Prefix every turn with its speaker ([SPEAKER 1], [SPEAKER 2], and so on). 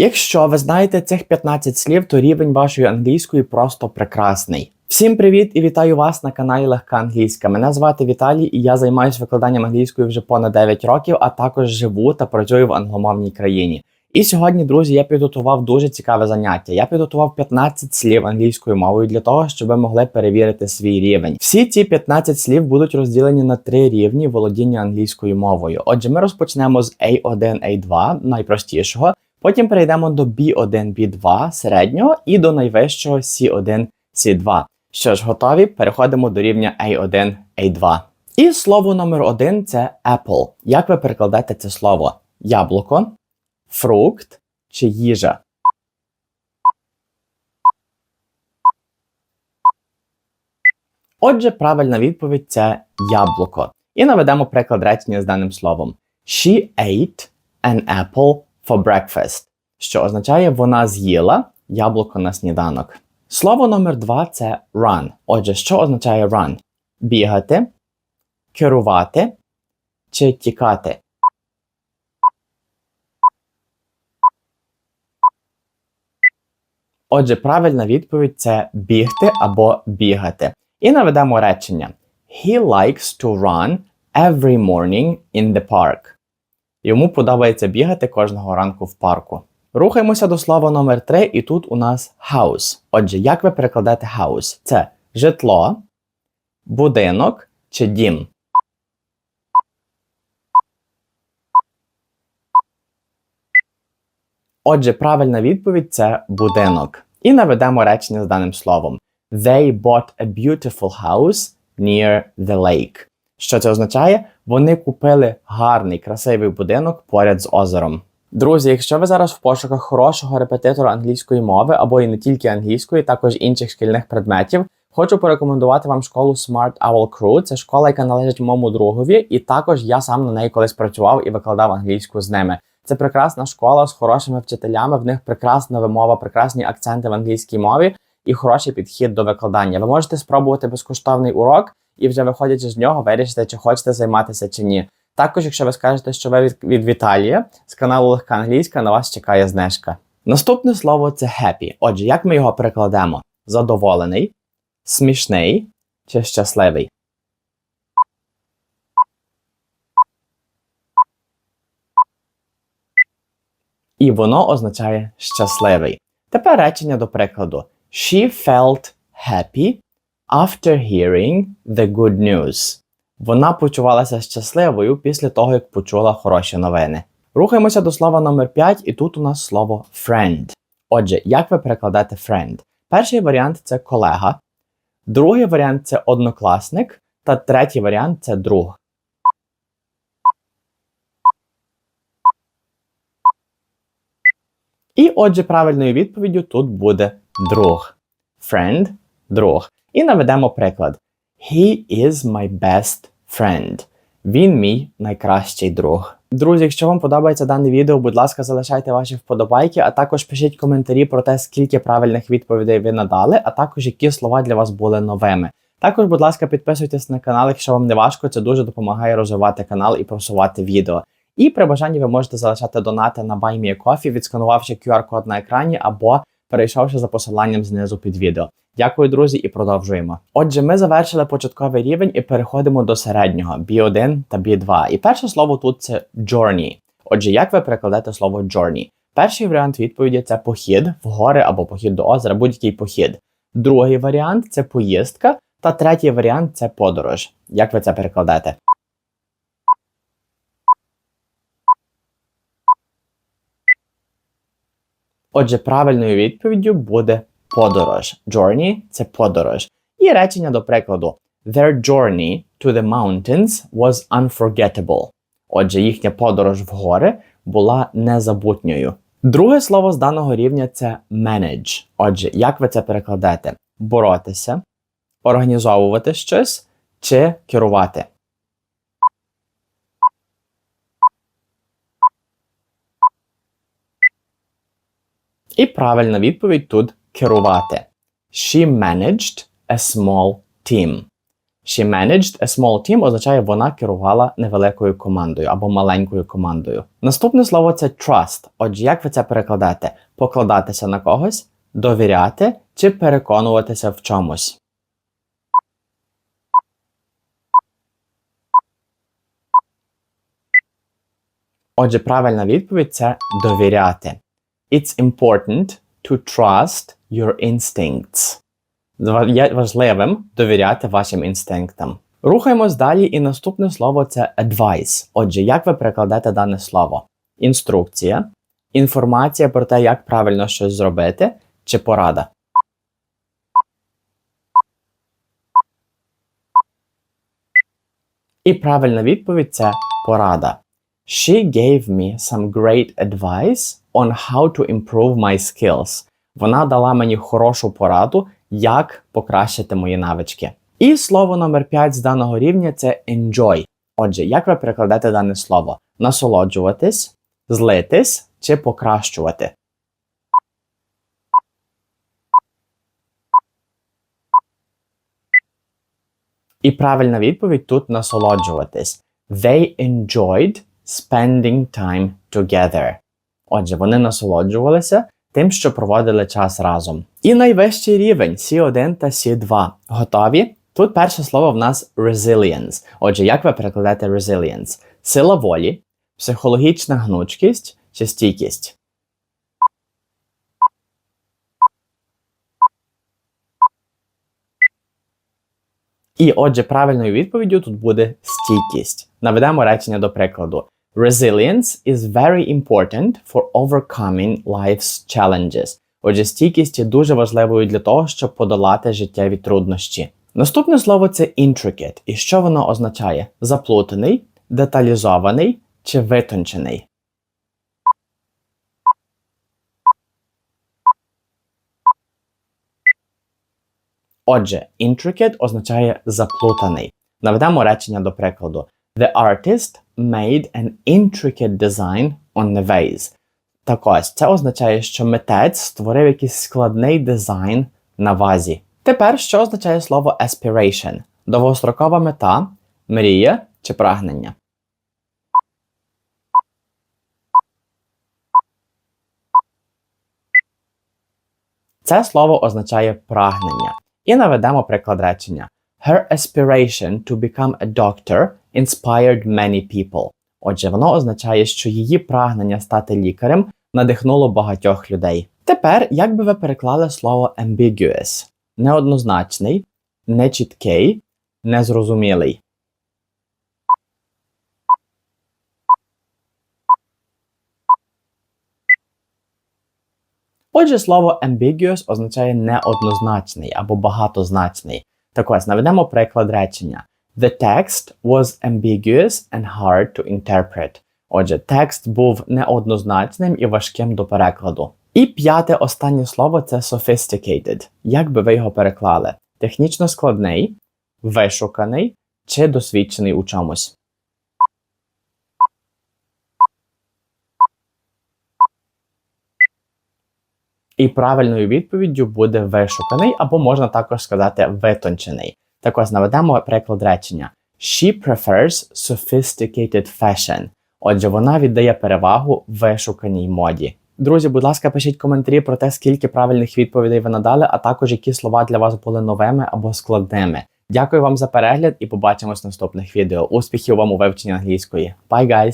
[SPEAKER 1] Якщо ви знаєте цих 15 слів, то рівень вашої англійської просто прекрасний. Всім привіт і вітаю вас на каналі Легка Англійська. Мене звати Віталій і я займаюся викладанням англійської вже понад 9 років, а також живу та працюю в англомовній країні. І сьогодні, друзі, я підготував дуже цікаве заняття. Я підготував 15 слів англійською мовою для того, щоб ви могли перевірити свій рівень. Всі ці 15 слів будуть розділені на три рівні володіння англійською мовою. Отже, ми розпочнемо з A1, A2, найпростішого. Потім перейдемо до B1, B2 середнього і до найвищого C1, C2. Що ж, готові? Переходимо до рівня A1, A2. І слово номер один це apple. Як ви перекладете це слово? Яблуко, фрукт чи їжа? Отже, правильна відповідь це яблуко. І наведемо приклад речення з даним словом. She ate an apple for breakfast, що означає вона з'їла яблуко на сніданок. Слово номер два це run. Отже, що означає run? Бігати, керувати чи тікати. Отже, правильна відповідь це бігти або бігати. І наведемо речення. He likes to run every morning in the park. Йому подобається бігати кожного ранку в парку. Рухаємося до слова номер 3 і тут у нас house. Отже, як ви перекладаєте house? Це житло, будинок чи дім. Отже, правильна відповідь це будинок. І наведемо речення з даним словом. They bought a beautiful house near the lake. Що це означає? Вони купили гарний, красивий будинок поряд з озером. Друзі, якщо ви зараз в пошуках хорошого репетитора англійської мови або і не тільки англійської, також інших шкільних предметів, хочу порекомендувати вам школу Smart Owl Crew. Це школа, яка належить моєму другові, і також я сам на неї колись працював і викладав англійську з ними. Це прекрасна школа з хорошими вчителями. В них прекрасна вимова, прекрасні акценти в англійській мові і хороший підхід до викладання. Ви можете спробувати безкоштовний урок і вже виходячи з нього, вирішите, чи хочете займатися чи ні. Також, якщо ви скажете, що ви від, від Віталія з каналу Легка Англійська, на вас чекає знижка. Наступне слово це happy. Отже, як ми його перекладемо? Задоволений, смішний чи щасливий? І воно означає щасливий. Тепер речення до прикладу. She felt happy after hearing the good news. Вона почувалася щасливою після того, як почула хороші новини. Рухаємося до слова номер 5, і тут у нас слово friend. Отже, як ви перекладаєте friend? Перший варіант це колега, другий варіант це однокласник, та третій варіант це друг. І отже, правильною відповіддю тут буде друг. Friend друг. І наведемо приклад. He is my best friend. Він мій найкращий друг. Друзі, якщо вам подобається дане відео, будь ласка, залишайте ваші вподобайки, а також пишіть коментарі про те, скільки правильних відповідей ви надали, а також які слова для вас були новими. Також, будь ласка, підписуйтесь на канал, якщо вам не важко, це дуже допомагає розвивати канал і просувати відео. І при бажанні ви можете залишати донати на BuyMeACoffee, відсканувавши QR-код на екрані або перейшовши за посиланням знизу під відео. Дякую, друзі, і продовжуємо. Отже, ми завершили початковий рівень і переходимо до середнього B1 та B2. І перше слово тут це journey. Отже, як ви перекладете слово journey? Перший варіант відповіді це похід в гори або похід до озера, будь-який похід. Другий варіант це поїздка. Та третій варіант це подорож. Як ви це перекладете? Отже, правильною відповіддю буде подорож. Journey – це подорож. І речення до прикладу. Their journey to the mountains was unforgettable. Отже, їхня подорож в гори була незабутньою. Друге слово з даного рівня це manage. Отже, як ви це перекладете? Боротися, організовувати щось чи керувати. І правильна відповідь тут керувати. She managed a small team. She managed a small team означає вона керувала невеликою командою або маленькою командою. Наступне слово це trust. Отже, як ви це перекладаєте? Покладатися на когось, довіряти чи переконуватися в чомусь. Отже, правильна відповідь це довіряти. It's important to trust your instincts. Важливим довіряти вашим інстинктам. Рухаємось далі, і наступне слово це advice. Отже, як ви перекладете дане слово? Інструкція, інформація про те, як правильно щось зробити, чи порада. І правильна відповідь це порада. She gave me some great advice on how to improve my skills. Вона дала мені хорошу пораду, як покращити мої навички. І слово номер 5 з даного рівня це enjoy. Отже, як ви перекладете дане слово? Насолоджуватись, злитись чи покращувати? І правильна відповідь тут насолоджуватись. They enjoyed spending time together. Отже, вони насолоджувалися тим, що проводили час разом. І найвищий рівень C1 та C2. Готові? Тут перше слово в нас resilience. Отже, як ви перекладаєте resilience? Сила волі, психологічна гнучкість чи стійкість? І отже, правильною відповіддю тут буде стійкість. Наведемо речення до прикладу. Resilience is very important for overcoming life's challenges. Отже, стійкість є дуже важливою для того, щоб подолати життєві труднощі. Наступне слово це intricate. І що воно означає? Заплутаний, деталізований чи витончений. Отже, intricate означає заплутаний. Наведемо речення до прикладу. The artist made an intricate design on the vase. Так ось, це означає, що митець створив якийсь складний дизайн на вазі. Тепер що означає слово aspiration? Довгострокова мета, мрія чи прагнення? Це слово означає прагнення. І наведемо приклад речення. Her aspiration to become a doctor inspired many people. Отже, воно означає, що її прагнення стати лікарем надихнуло багатьох людей. Тепер, як би ви переклали слово ambiguous? Неоднозначний, нечіткий, незрозумілий. Отже, слово ambiguous означає неоднозначний або багатозначний. Так ось наведемо приклад речення. The text was ambiguous and hard to interpret. Отже, текст був неоднозначним і важким до перекладу. І п'яте останнє слово це sophisticated. Як би ви його переклали? Технічно складний, вишуканий чи досвідчений у чомусь. І правильною відповіддю буде вишуканий, або можна також сказати витончений. Так ось наведемо приклад речення. She prefers sophisticated fashion. Отже, вона віддає перевагу вишуканій моді. Друзі, будь ласка, пишіть коментарі про те, скільки правильних відповідей ви надали, а також які слова для вас були новими або складними. Дякую вам за перегляд і побачимось в наступних відео. Успіхів вам у вивченні англійської. Bye, guys!